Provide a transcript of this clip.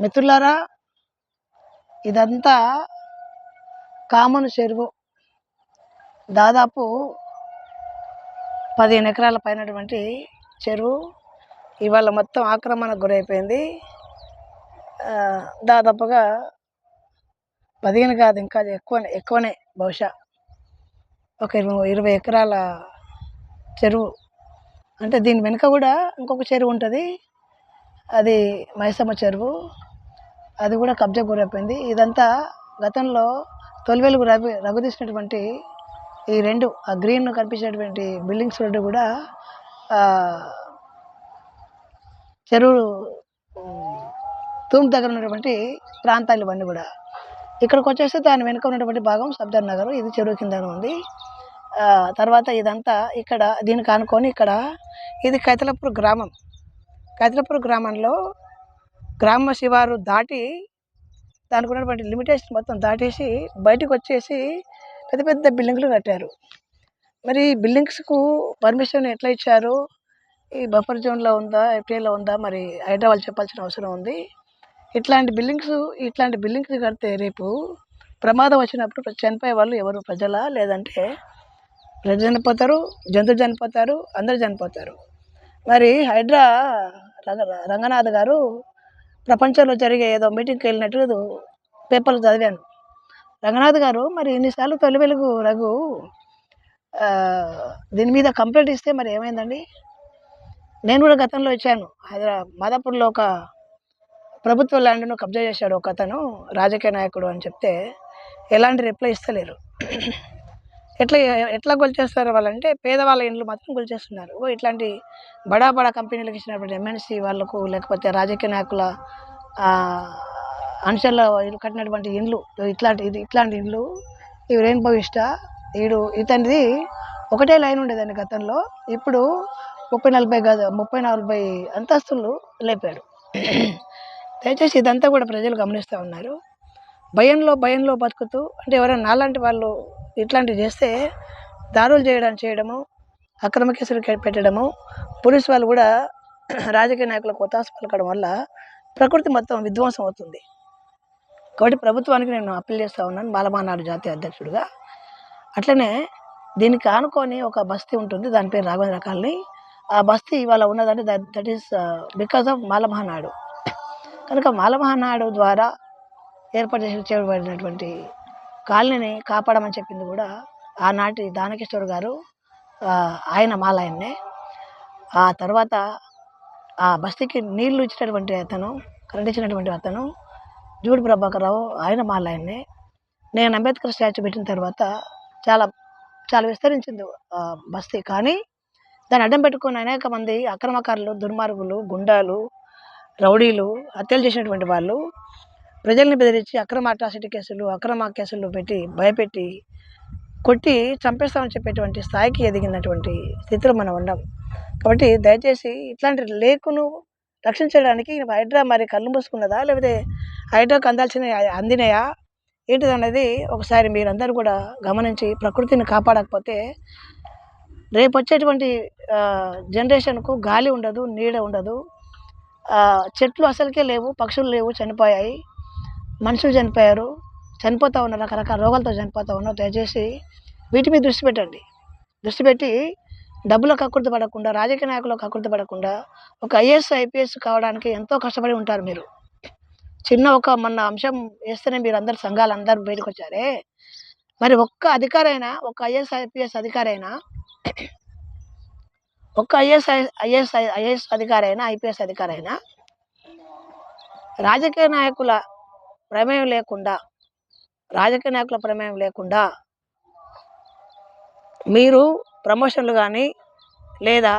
మిత్రులారా ఇదంతా కామన్ చెరువు. దాదాపు పదిహేను ఎకరాల పైనటువంటి చెరువు. ఇవాళ మొత్తం ఆక్రమణకు గురైపోయింది. దాదాపుగా పదిహేను కాదు ఇంకా ఎక్కువనే ఎక్కువనే బహుశా. ఒక ఇరవై ఇరవై ఎకరాల చెరువు. అంటే దీని వెనుక కూడా ఇంకొక చెరువు ఉంటుంది. అది మైసమ్మ చెరువు. అది కూడా కబ్జా గురైపోయింది. ఇదంతా గతంలో తొలి వెలుగు రవి రఘు తీసినటువంటి ఈ రెండు ఆ గ్రీన్ కనిపించినటువంటి బిల్డింగ్స్ రెండు కూడా చెరువు తూము దగ్గర ఉన్నటువంటి ప్రాంతాలు ఇవన్నీ కూడా. ఇక్కడికి వచ్చేస్తే దాని వెనుక ఉన్నటువంటి భాగం సబ్దర్ నగర్ ఇది చెరువు కింద ఉంది. తర్వాత ఇదంతా ఇక్కడ దీనికి ఆనుకొని ఇక్కడ ఇది కైతలపూర్ గ్రామం. కైతలపూర్ గ్రామంలో గ్రామ శివారు దాటి దానికి ఉన్నటువంటి లిమిటేషన్ మొత్తం దాటేసి బయటకు వచ్చేసి పెద్ద పెద్ద బిల్డింగ్లు కట్టారు. మరి ఈ బిల్డింగ్స్కు పర్మిషన్ ఎట్లా ఇచ్చారు? ఈ బఫర్ జోన్లో ఉందా? ఎఫ్టీఏలో ఉందా? మరి హైదరాబాద్ చెప్పాల్సిన అవసరం ఉంది. ఇట్లాంటి బిల్డింగ్స్ ఇట్లాంటి బిల్డింగ్స్ కడితే రేపు ప్రమాదం వచ్చినప్పుడు చనిపోయే వాళ్ళు ఎవరు? ప్రజలా? లేదంటే ప్రజలు చనిపోతారు జంతువులు చనిపోతారు అందరూ చనిపోతారు. మరి హైడ్రా రంగ రంగనాథ్ గారు ప్రపంచంలో జరిగే ఏదో మీటింగ్కి వెళ్ళినట్టు పేపర్లు చదివాను. రంగనాథ్ గారు మరి ఇన్నిసార్లు తొలి వెలుగు రఘు దీని మీద కంప్లైంట్ ఇస్తే మరి ఏమైందండి? నేను కూడా గతంలో ఇచ్చాను. హైదరాబాద్ మాదాపూర్లో ఒక ప్రభుత్వ ల్యాండ్ను కబ్జా చేశాడు ఒక అతను రాజకీయ నాయకుడు అని చెప్తే ఎలాంటి రిప్లై ఇస్తలేరు. ఎట్లా ఎట్లా గొలిచేస్తారు వాళ్ళంటే పేదవాళ్ళ ఇండ్లు మాత్రం గొలిచేస్తున్నారు. ఓ ఇట్లాంటి బడా బడా కంపెనీలకు ఇచ్చినటువంటి ఎంఎన్సీ వాళ్ళకు లేకపోతే రాజకీయ నాయకుల ఆ, కట్టినటువంటి ఇండ్లు ఇట్లాంటి ఇది ఇట్లాంటి ఇండ్లు ఇవి రెయిన్బో ఇష్ట వీడు ఇతనిది ఒకటే లైన్ ఉండేదండి గతంలో. ఇప్పుడు ముప్పై నలభై గజ ముప్పై నలభై అంతస్తులు లేపాడు దయచేసి ఇదంతా కూడా ప్రజలు గమనిస్తూ ఉన్నారు. భయంలో భయంలో బతుకుతూ అంటే ఎవరైనా నాలాంటి వాళ్ళు ఇట్లాంటివి చేస్తే దారులు చేయడం చేయడము అక్రమ కేసులు పెట్టడము పోలీసు వాళ్ళు కూడా రాజకీయ నాయకులకు ఒత్తాసు పలకడం వల్ల ప్రకృతి మొత్తం విధ్వంసం అవుతుంది. కాబట్టి ప్రభుత్వానికి నేను అప్పీల్ చేస్తూ ఉన్నాను బాలమానాడు జాతీయ అధ్యక్షుడిగా. అట్లనే దీనికి ఆనుకొని ఒక బస్తీ ఉంటుంది దాని పేరు రాఘవేంద్ర కాలనీ. ఆ బస్తీ ఇవాళ ఉన్నదంటే that that is because of Malamahanadu కనుక మాలమహానాడు ద్వారా ఏర్పాటు చేసి చేయబడినటువంటి కాలనీని కాపాడమని చెప్పింది కూడా ఆనాటి దానకిషోర్ గారు ఆయన మాలాయన్నే ఆ తర్వాత ఆ బస్తీకి నీళ్ళు ఇచ్చినటువంటి అతను కరెంట్ ఇచ్చినటువంటి అతను జూడి ప్రభాకర్ రావు ఆయన మాలాయన్నే నేను అంబేద్కర్ స్టాచ్యూ పెట్టిన తర్వాత చాలా చాలా విస్తరించింది బస్తీ. కానీ దాన్ని అడ్డం పెట్టుకుని అనేక మంది అక్రమకారులు దుర్మార్గులు గుండాలు రౌడీలు హత్యలు చేసినటువంటి వాళ్ళు ప్రజల్ని బెదిరించి అక్రమ అట్రాసిటీ కేసులు అక్రమ కేసులు పెట్టి భయపెట్టి కొట్టి చంపేస్తామని చెప్పేటువంటి స్థాయికి ఎదిగినటువంటి స్థితిలో మనం ఉన్నాం. కాబట్టి దయచేసి ఇట్లాంటి లేకును రక్షించడానికి హైడ్రా మరి కళ్ళు మూసుకున్నదా? లేకపోతే హైడ్రాకు అందాల్సిన అందినయా? ఏంటిదనేది ఒకసారి మీరందరూ కూడా గమనించి ప్రకృతిని కాపాడకపోతే రేపు వచ్చేటువంటి జనరేషన్కు గాలి ఉండదు నీడ ఉండదు. చెట్లు అసలుకే లేవు పక్షులు లేవు చనిపోయాయి. మనుషులు చనిపోయారు. చనిపోతూ ఉన్నారు రకరకాల రోగాలతో చనిపోతూ ఉన్నారు. దయచేసి వీటి మీద దృష్టి పెట్టండి. దృష్టి పెట్టి డబ్బులకు కక్కుర్తి పడకుండా రాజకీయ నాయకులు కక్కుర్తి పడకుండా ఒక ఐఏఎస్ ఐపీఎస్ కావడానికి ఎంతో కష్టపడి ఉంటారు మీరు. చిన్న ఒక మొన్న అంశం వేస్తేనే మీరు అందరు సంఘాలు అందరూ బయటకు వచ్చారే. మరి ఒక్క అధికారైనా ఒక ఐఏఎస్ ఐపీఎస్ అధికారైనా ఒక్క ఐఏఎస్ ఐఏఎస్ ఐఏఎస్ అధికారైనా ఐపీఎస్ అధికారైనా రాజకీయ నాయకుల ప్రమేయం లేకుండా రాజకీయ నాయకుల ప్రమేయం లేకుండా మీరు ప్రమోషన్లు కానీ లేదా